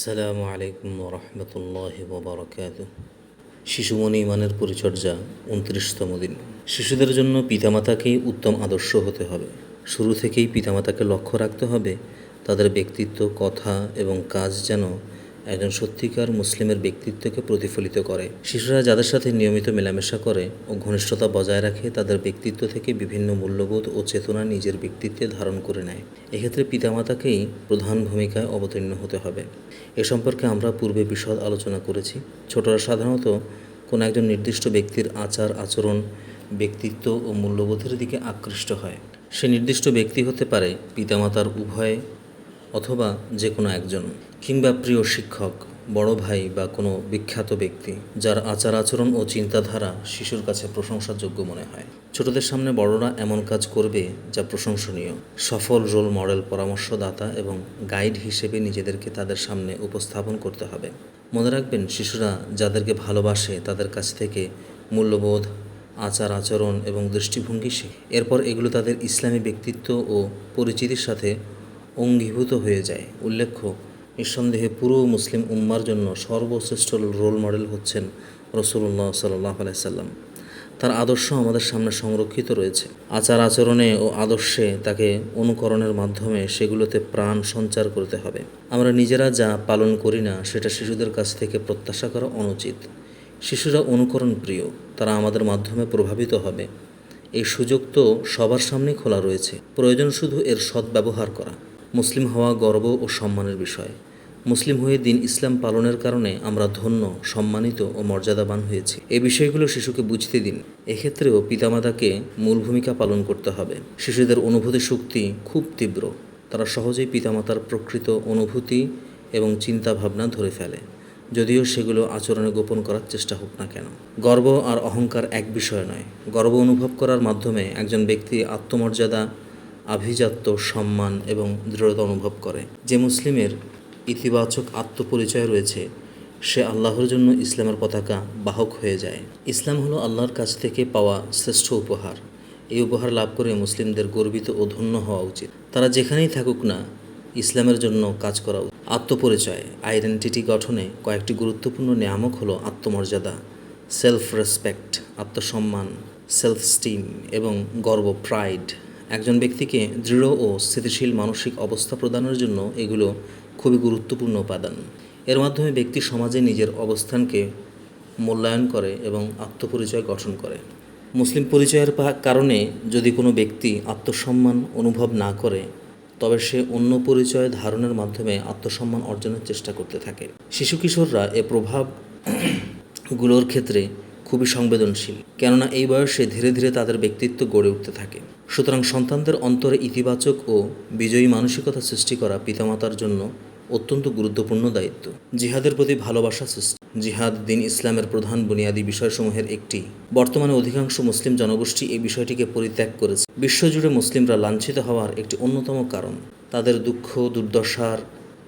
আসসালামু আলাইকুম রহমতুল্লাহ ববরকাত মনে ইমানের পরিচর্যা উনত্রিশতম দিন। শিশুদের জন্য পিতামাতাকেই উত্তম আদর্শ হতে হবে। শুরু থেকেই পিতামাতাকে লক্ষ্য রাখতে হবে তাদের ব্যক্তিত্ব, কথা এবং কাজ যেন একজন সত্যিকার মুসলিমের ব্যক্তিত্বকে প্রতিফলিত করে। শিশুরা যাদের সাথে নিয়মিত মেলামেশা করে ও ঘনিষ্ঠতা বজায় রাখে, তাদের ব্যক্তিত্ব থেকে বিভিন্ন মূল্যবোধ ও চেতনা নিজের ব্যক্তিত্বে ধারণ করে নেয়। এক্ষেত্রে পিতামাতাকেই প্রধান ভূমিকায় অবতীর্ণ হতে হবে। এ সম্পর্কে আমরা পূর্বে বিশদ আলোচনা করেছি। ছোটরা সাধারণত কোনো একজন নির্দিষ্ট ব্যক্তির আচার, আচরণ, ব্যক্তিত্ব ও মূল্যবোধের দিকে আকৃষ্ট হয়। সে নির্দিষ্ট ব্যক্তি হতে পারে পিতামাতার উভয় অথবা যে কোনো একজন। কিংবা প্রিয় শিক্ষক, বড় ভাই বা কোনো বিখ্যাত ব্যক্তি, যার আচার আচরণ ও চিন্তাধারা শিশুর কাছে প্রশংসাযোগ্য মনে হয়। ছোটদের সামনে বড়রা এমন কাজ করবে যা প্রশংসনীয়। সফল রোল মডেল, পরামর্শদাতা এবং গাইড হিসেবে নিজেদেরকে তাদের সামনে উপস্থাপন করতে হবে। মনে রাখবেন, শিশুরা যাদেরকে ভালোবাসে তাদের কাছ থেকে মূল্যবোধ, আচার আচরণ এবং দৃষ্টিভঙ্গি শেখে। এরপর এগুলো তাদের ইসলামী ব্যক্তিত্ব ও পরিচিতির সাথে অঙ্গীভূত হয়ে যায়। উল্লেখ্য নিঃসন্দেহে পুরো মুসলিম উম্মার জন্য সর্বশ্রেষ্ঠ রোল মডেল হচ্ছেন রসুল্লাহ সাল্লাহ আলাইসাল্লাম তার আদর্শ আমাদের সামনে সংরক্ষিত রয়েছে। আচার আচরণে ও আদর্শে তাকে অনুকরণের মাধ্যমে সেগুলোতে প্রাণ সঞ্চার করতে হবে। আমরা নিজেরা যা পালন করি না, সেটা শিশুদের কাছ থেকে প্রত্যাশা করা অনুচিত। শিশুরা অনুকরণ প্রিয়, তারা আমাদের মাধ্যমে প্রভাবিত হবে। এই সুযোগ তো সবার সামনে খোলা রয়েছে। প্রয়োজন শুধু এর সদ্ব্যবহার করা। মুসলিম হওয়া গর্ব ও সম্মানের বিষয়। মুসলিম হয়ে দিন ইসলাম পালনের কারণে আমরা ধন্য, সম্মানিত ও মর্যাদাবান হয়েছি। এই বিষয়গুলো শিশুকে বুঝতে দিন। এক্ষেত্রেও পিতামাতাকে মূল ভূমিকা পালন করতে হবে। শিশুদের অনুভূতি শক্তি খুব তীব্র। তারা সহজেই পিতামাতার প্রকৃত অনুভূতি এবং চিন্তা ভাবনা ধরে ফেলে। যদিও সেগুলো আচরণে গোপন করার চেষ্টা হোক না কেন। গর্ব আর অহংকার এক বিষয় নয়। গর্ব অনুভব করার মাধ্যমে একজন ব্যক্তি আত্মমর্যাদা আভিজাত্য, সম্মান এবং দৃঢ়তা অনুভব করে। যে মুসলিমের ইতিবাচক আত্মপরিচয় রয়েছে, সে আল্লাহর জন্য ইসলামের পতাকা বাহক হয়ে যায়। ইসলাম হলো আল্লাহর কাছ থেকে পাওয়া শ্রেষ্ঠ উপহার। এই উপহার লাভ করে মুসলিমদের গর্বিত ও ধন্য হওয়া উচিত। তারা যেখানেই থাকুক না, ইসলামের জন্য কাজ করা উচিত। আত্মপরিচয়, আইডেন্টিটি গঠনে কয়েকটি গুরুত্বপূর্ণ নিয়ামক হলো আত্মমর্যাদা সেলফ রেসপেক্ট আত্মসম্মান সেলফ স্টিম এবং গর্ব প্রাইড একজন ব্যক্তিকে দৃঢ় ও স্থিতিশীল মানসিক অবস্থা প্রদানের জন্য এগুলো খুবই গুরুত্বপূর্ণ উপাদান। এর মাধ্যমে ব্যক্তি সমাজে নিজের অবস্থানকে মূল্যায়ন করে এবং আত্মপরিচয় গঠন করে। মুসলিম পরিচয়ের কারণে যদি কোনো ব্যক্তি আত্মসম্মান অনুভব না করে, তবে সে অন্য পরিচয় ধারণের মাধ্যমে আত্মসম্মান অর্জনের চেষ্টা করতে থাকে। শিশু কিশোররা এ প্রভাবগুলোর ক্ষেত্রে খুবই সংবেদনশীল, কেননা এই বয়সে ধীরে ধীরে তাদের ব্যক্তিত্ব গড়ে উঠতে থাকে। সুতরাং সন্তানদের অন্তরে ইতিবাচক ও বিজয়ী মানসিকতা সৃষ্টি করা পিতামাতার জন্য অত্যন্ত গুরুত্বপূর্ণ দায়িত্ব। জিহাদের প্রতি ভালোবাসা সৃষ্টি। জিহাদ দিন ইসলামের প্রধান বুনিয়াদী বিষয়সমূহের একটি। বর্তমানে অধিকাংশ মুসলিম জনগোষ্ঠী এই বিষয়টিকে পরিত্যাগ করেছে। বিশ্বজুড়ে মুসলিমরা লাঞ্ছিত হওয়ার একটি অন্যতম কারণ, তাদের দুঃখ, দুর্দশার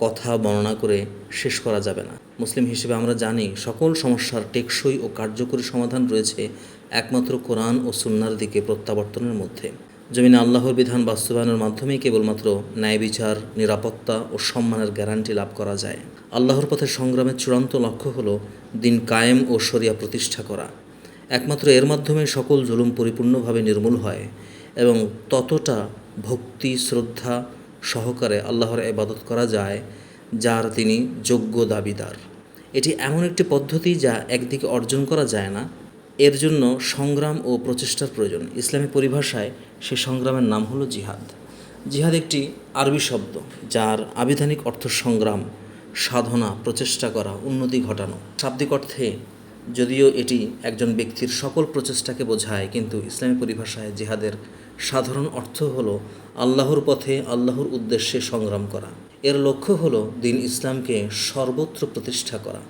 কথা বর্ণনা করে শেষ করা যাবে না। মুসলিম হিসেবে আমরা জানি সকল সমস্যার টেকসই ও কার্যকরী সমাধান রয়েছে একমাত্র কোরআন ও সুন্নার দিকে প্রত্যাবর্তনের মধ্যে। জমিনে আল্লাহর বিধান বাস্তবায়নের মাধ্যমেই কেবলমাত্র ন্যায় বিচার, নিরাপত্তা ও সম্মানের গ্যারান্টি লাভ করা যায়। আল্লাহর পথে সংগ্রামের চূড়ান্ত লক্ষ্য হল দিন কায়েম ও শরিয়া প্রতিষ্ঠা করা। একমাত্র এর মাধ্যমে সকল জুলুম পরিপূর্ণভাবে নির্মূল হয় এবং ততটা ভক্তি, শ্রদ্ধা সহকারে আল্লাহর ইবাদত করা যায়, যার তিনি যোগ্য দাবিদার। এটি এমন একটি পদ্ধতি যা একদিকে অর্জন করা যায় না, এর জন্য সংগ্রাম ও প্রচেষ্টার প্রয়োজন। ইসলামী পরিভাষায় সে সংগ্রামের নাম হলো জিহাদ। জিহাদ একটি আরবি শব্দ, যার আবিধানিক অর্থ সংগ্রাম, সাধনা, প্রচেষ্টা করা, উন্নতি ঘটানো। শাব্দিক অর্থে, যদিও এটি একজন ব্যক্তির সকল প্রচেষ্টাকে বোঝায়, কিন্তু ইসলামী পরিভাষায় জিহাদের সাধারণ অর্থ হলো আল্লাহর পথে আল্লাহর উদ্দেশ্যে সংগ্রাম করা এর লক্ষ্য হলো দিন ইসলামকে সর্বত্র প্রতিষ্ঠা করা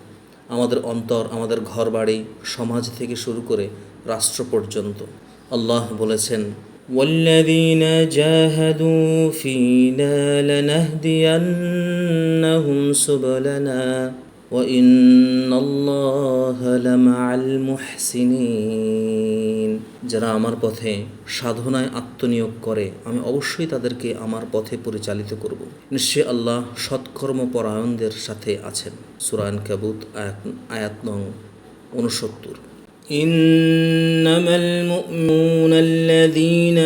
আমাদের অন্তর আমাদের ঘরবাড়ি সমাজ থেকে শুরু করে রাষ্ট্র পর্যন্ত আল্লাহ বলেছেন والذين جاهدوا فينا لنهدينهم سبلنا وإن الله لمع المحسنين যারা আমার পথে সাধনায় আত্মনিয়োগ করে আমি অবশ্যই তাদেরকে আমার পথে পরিচালিত করব নিশ্চয়ই আল্লাহ সৎকর্ম পরায়ণদের সাথে আছেন সুরায়ন কাবুত আয়াত আয়াত নং উনসত্তর إنما المؤمنون الذين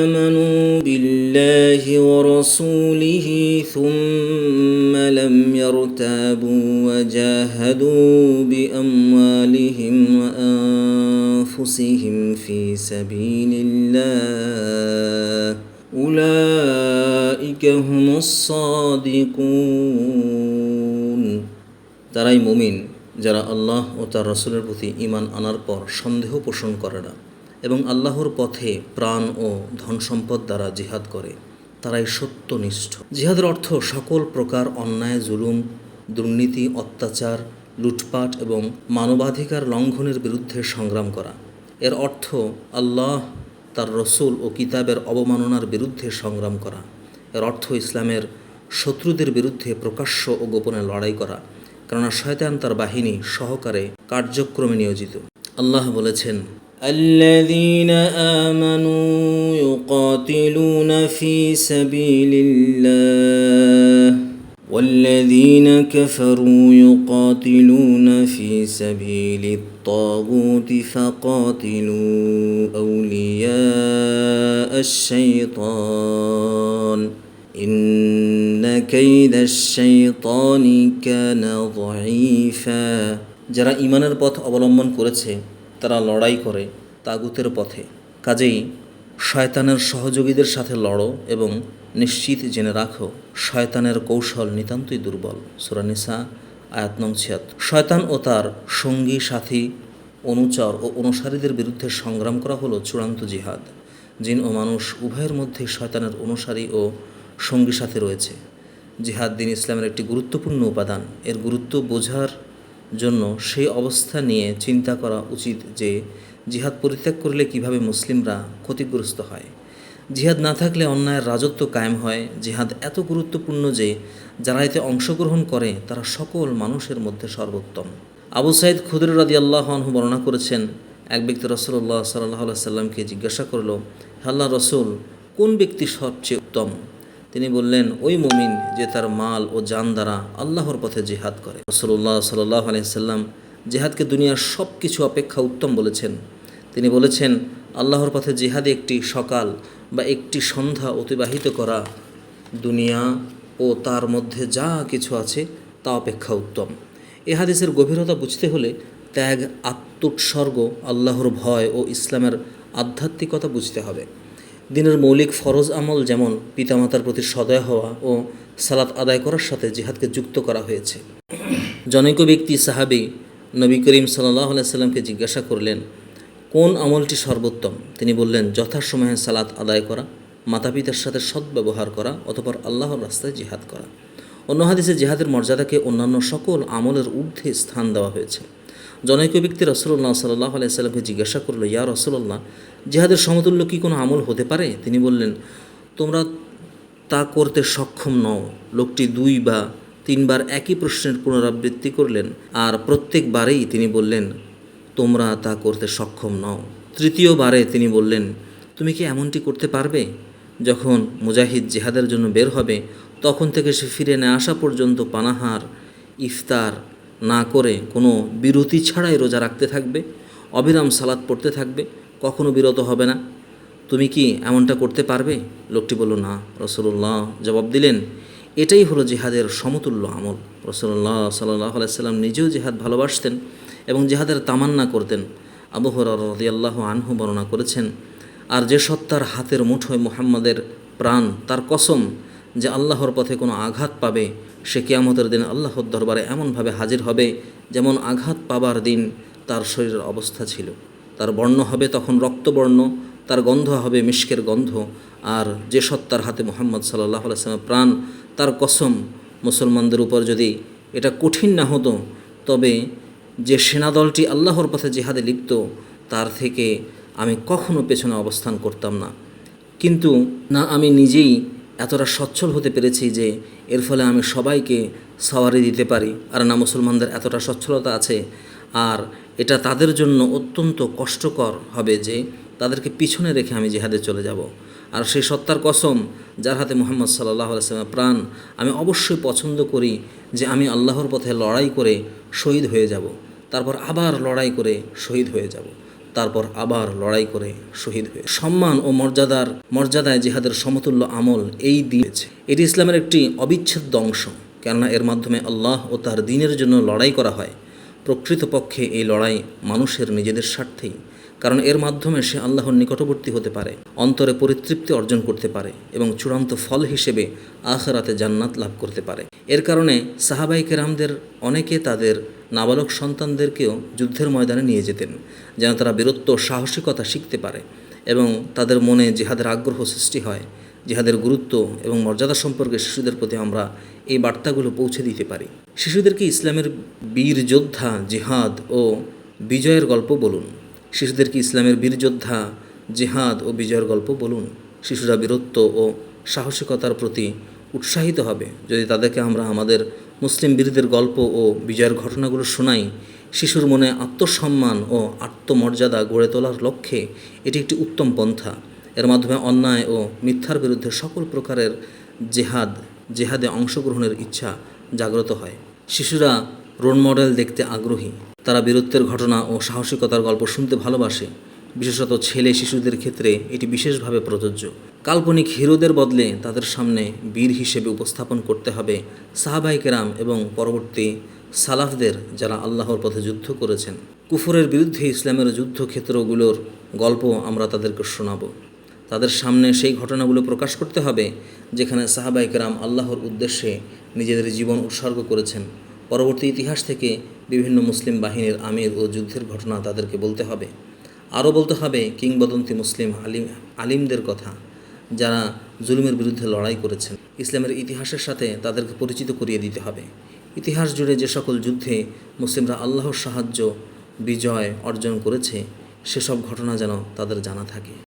آمنوا بالله ورسوله ثم لم يرتابوا وجاهدوا بأموالهم وأنفسهم في سبيل الله أولئك هم الصادقون. ترى المؤمنين যারা আল্লাহ ও তার রসুলের প্রতি ইমান আনার পর সন্দেহ পোষণ করে না এবং আল্লাহর পথে প্রাণ ও ধন সম্পদ দ্বারা জিহাদ করে, তারাই সত্যনিষ্ঠ। জিহাদের অর্থ সকল প্রকার অন্যায়, জুলুম, দুর্নীতি, অত্যাচার, লুটপাট এবং মানবাধিকার লঙ্ঘনের বিরুদ্ধে সংগ্রাম করা। এর অর্থ আল্লাহ, তার রসুল ও কিতাবের অবমাননার বিরুদ্ধে সংগ্রাম করা। এর অর্থ ইসলামের শত্রুদের বিরুদ্ধে প্রকাশ্য ও গোপনে লড়াই করা। কেননা শয়তান তার বাহিনী সহকারে কার্যক্রমে নিয়োজিত আল্লাহ বলেছেন الذين آمنوا يقاتلون في سبيل الله والذين كفروا يقاتلون في سبيل الطاغوت فقاتلوا أولياء الشيطان إن كيد الشيطان كان ضعيفا যারা ইমানের পথ অবলম্বন করেছে তারা লড়াই করে তাগুতের পথে কাজেই শয়তানের সহযোগীদের সাথে লড়ো এবং নিশ্চিত জেনে রাখো শয়তানের কৌশল নিতান্তই দুর্বল সুরানিসা আয়াত নং ছিয়াত্তর শয়তান ও তার সঙ্গী সাথী অনুচর ও অনুসারীদের বিরুদ্ধে সংগ্রাম করা হলো চূড়ান্ত জিহাদ জিন ও মানুষ উভয়ের মধ্যে শয়তানের অনুসারী ও সঙ্গী সাথে রয়েছে জিহাদ দিন ইসলামের একটি গুরুত্বপূর্ণ উপাদান। এর গুরুত্ব বোঝার জন্য সেই অবস্থা নিয়ে চিন্তা করা উচিত যে, জিহাদ পরিত্যাগ করলে কীভাবে মুসলিমরা ক্ষতিগ্রস্ত হয়। জিহাদ না থাকলে অন্যায়ের রাজত্ব কায়েম হয়। জিহাদ এত গুরুত্বপূর্ণ যে, যারা এতে অংশগ্রহণ করে, তারা সকল মানুষের মধ্যে সর্বোত্তম। আবু সাইদ খুদর রাদি আল্লাহ আনহু বর্ণনা করেছেন, এক ব্যক্তি রসুল্লাহ সাল্লাহ সাল্লামকে জিজ্ঞাসা করল আল্লাহ রসুল, কোন ব্যক্তি সবচেয়ে উত্তম? তিনি বললেন, ওই মুমিন যে তার মাল ও জান দ্বারা আল্লাহর পথে জিহাদ করে। রসুল্লাহ সাল্লাহ আলাইসাল্লাম জেহাদকে দুনিয়ার সব কিছু অপেক্ষা উত্তম বলেছেন। তিনি বলেছেন, আল্লাহর পথে জেহাদে একটি সকাল বা একটি সন্ধ্যা অতিবাহিত করা দুনিয়া ও তার মধ্যে যা কিছু আছে তা অপেক্ষা উত্তম। এ হাদিসের গভীরতা বুঝতে হলে ত্যাগ, আত্মোৎসর্গ, আল্লাহর ভয় ও ইসলামের আধ্যাত্মিকতা বুঝতে হবে। দিনের মৌলিক ফরজ আমল যেমন পিতামাতার প্রতি সদয় হওয়া ও সালাত আদায় করার সাথে জিহাদকে যুক্ত করা হয়েছে। জনৈক ব্যক্তি, সাহাবি নবী করিম সাল্লাহ সাল্লামকে জিজ্ঞাসা করলেন, কোন আমলটি সর্বোত্তম? তিনি বললেন, যথাসময়ে সালাত আদায় করা মাতা পিতার সাথে সদ্ব্যবহার করা অথবা আল্লাহর রাস্তায় জিহাদ করা। অন্য হাদিসে জিহাদের মর্যাদাকে অন্যান্য সকল আমলের ঊর্ধ্বে স্থান দেওয়া হয়েছে। জনৈক ব্যক্তি রসুল্লাহ সাল্লাহ আলাইসাল্লামকে জিজ্ঞাসা করল, ইয়া রসুল্লাহ জিহাদের সমতুল্য কি কোনো আমল হতে পারে? তিনি বললেন, তোমরা তা করতে সক্ষম নও। লোকটি দুই বা তিনবার একই প্রশ্নের পুনরাবৃত্তি করলেন আর প্রত্যেকবারেই তিনি বললেন, তোমরা তা করতে সক্ষম নও। তৃতীয়বারে তিনি বললেন, তুমি কি এমনটি করতে পারবে? যখন মুজাহিদ জেহাদের জন্য বের হবে, তখন থেকে সে ফিরে না আসা পর্যন্ত পানাহার, ইফতার না করে কোনো বিরতি ছাড়াই রোজা রাখতে থাকবে, অবিরাম সালাদ পড়তে থাকবে, কখনো বিরত হবে না। তুমি কি এমনটা করতে পারবে? লোকটি বলল, না রসুল্লাহ জবাব দিলেন, এটাই হলো জিহাদের সমতুল্য আমল। রসুল্লাহ সাল্লাহ আলাইসাল্লাম নিজেও জিহাদ ভালোবাসতেন এবং জিহাদের তামান্না করতেন। আবু হরার রদিয়াল্লাহ আনহু বর্ণনা করেছেন, আর যে সত্তার হাতের মুঠোয় মুহাম্মাদের প্রাণ, তার কসম যে আল্লাহর পথে কোনো আঘাত পাবে, সে কিয়ামতের দিন আল্লাহর দরবারে এমনভাবে হাজির হবে যেমন আঘাত পাবার দিন তার শরীরের অবস্থা ছিল। তার বর্ণ হবে তখন রক্তবর্ণ, তার গন্ধ হবে মিষ্কের গন্ধ, আর যে সত্তার হাতে মোহাম্মদ সাল্লাহ আলাইসলামের প্রাণ, তার কসম মুসলমানদের উপর যদি এটা কঠিন না হতো, তবে যে সেনাদলটি আল্লাহর পথে জেহাদে লিপ্ত, তার থেকে আমি কখনো পেছনে অবস্থান করতাম না। কিন্তু না, আমি নিজেই এতটা সচ্ছল হতে পেরেছি যে এর ফলে আমি সবাইকে সওয়ারি দিতে পারি। আর না মুসলমানদের এতটা সচ্ছলতা আছে। আর এটা তাদের জন্য অত্যন্ত কষ্টকর হবে যে তাদেরকে পিছনে রেখে আমি জিহাদে চলে যাব। আর সেই সত্তার কসম, যার হাতে মোহাম্মদ সাল্লাহ আলাইসলামের প্রাণ, আমি অবশ্যই পছন্দ করি যে আমি আল্লাহর পথে লড়াই করে শহীদ হয়ে যাব। তারপর আবার লড়াই করে শহীদ হয়ে যাব। তারপর আবার লড়াই করে শহীদ হয়ে। সম্মান ও মর্যাদার, মর্যাদায় জিহাদের সমতুল্য আমল এই দিয়েছে এটি ইসলামের একটি অবিচ্ছেদ্য অংশ। কেননা এর মাধ্যমে আল্লাহ ও তার দিনের জন্য লড়াই করা হয়। প্রকৃতপক্ষে এই লড়াই মানুষের নিজেদের স্বার্থেই। কারণ এর মাধ্যমে সে আল্লাহর নিকটবর্তী হতে পারে, অন্তরে পরিতৃপ্তি অর্জন করতে পারে এবং চূড়ান্ত ফল হিসেবে আখরাতে জান্নাত লাভ করতে পারে। এর কারণে সাহাবাই কেরামদের অনেকে তাদের নাবালক সন্তানদেরকেও যুদ্ধের ময়দানে নিয়ে যেতেন, যেন তারা বীরত্ব সাহসিকতা শিখতে পারে এবং তাদের মনে জিহাদের আগ্রহ সৃষ্টি হয়। জিহাদের গুরুত্ব এবং মর্যাদা সম্পর্কে শিশুদের প্রতি আমরা এই বার্তাগুলো পৌঁছে দিতে পারি। শিশুদেরকে ইসলামের বীর যোদ্ধা জিহাদ ও বিজয়ের গল্প বলুন? শিশুদেরকে ইসলামের বীর যোদ্ধা জিহাদ ও বিজয়ের গল্প বলুন? শিশুরা বীরত্ব ও সাহসিকতার প্রতি উৎসাহিত হবে। যদি তাদেরকে আমরা আমাদের মুসলিম বীরদের গল্প ও বিজয়ের ঘটনাগুলো শোনাই শিশুর মনে আত্মসম্মান ও আত্মমর্যাদা গড়ে তোলার লক্ষ্যে এটি একটি উত্তম পন্থা। এর মাধ্যমে অন্যায় ও মিথ্যার বিরুদ্ধে সকল প্রকারের জেহাদ, জেহাদে অংশগ্রহণের ইচ্ছা জাগ্রত হয়। শিশুরা রোল মডেল দেখতে আগ্রহী। তারা বীরত্বের ঘটনা ও সাহসিকতার গল্প শুনতে ভালোবাসে। বিশেষত ছেলে শিশুদের ক্ষেত্রে এটি বিশেষভাবে প্রযোজ্য। কাল্পনিক হিরোদের বদলে তাদের সামনে বীর হিসেবে উপস্থাপন করতে হবে সাহাবাই কেরাম এবং পরবর্তী সালাফদের যারা আল্লাহর পথে যুদ্ধ করেছেন। কুফরের বিরুদ্ধে ইসলামের যুদ্ধক্ষেত্রগুলোর গল্প আমরা তাদেরকে শোনাবো। তাদের সামনে সেই ঘটনাগুলো প্রকাশ করতে হবে যেখানে সাহাবাই কেরাম আল্লাহর উদ্দেশ্যে নিজেদের জীবন উৎসর্গ করেছেন। পরবর্তী ইতিহাস থেকে বিভিন্ন মুসলিম বাহিনীর আমির ও যুদ্ধের ঘটনা তাদেরকে বলতে হবে। আরও বলতে হবে, কিংবদন্তি মুসলিম আলিম আলিমদের কথা, যারা জুলুমের বিরুদ্ধে লড়াই করেছেন। ইসলামের ইতিহাসের সাথে তাদেরকে পরিচিত করিয়ে দিতে হবে। ইতিহাস জুড়ে যে সকল যুদ্ধে মুসলিমরা আল্লাহর সাহায্য, বিজয় অর্জন করেছে, সেসব ঘটনা যেন তাদের জানা থাকে।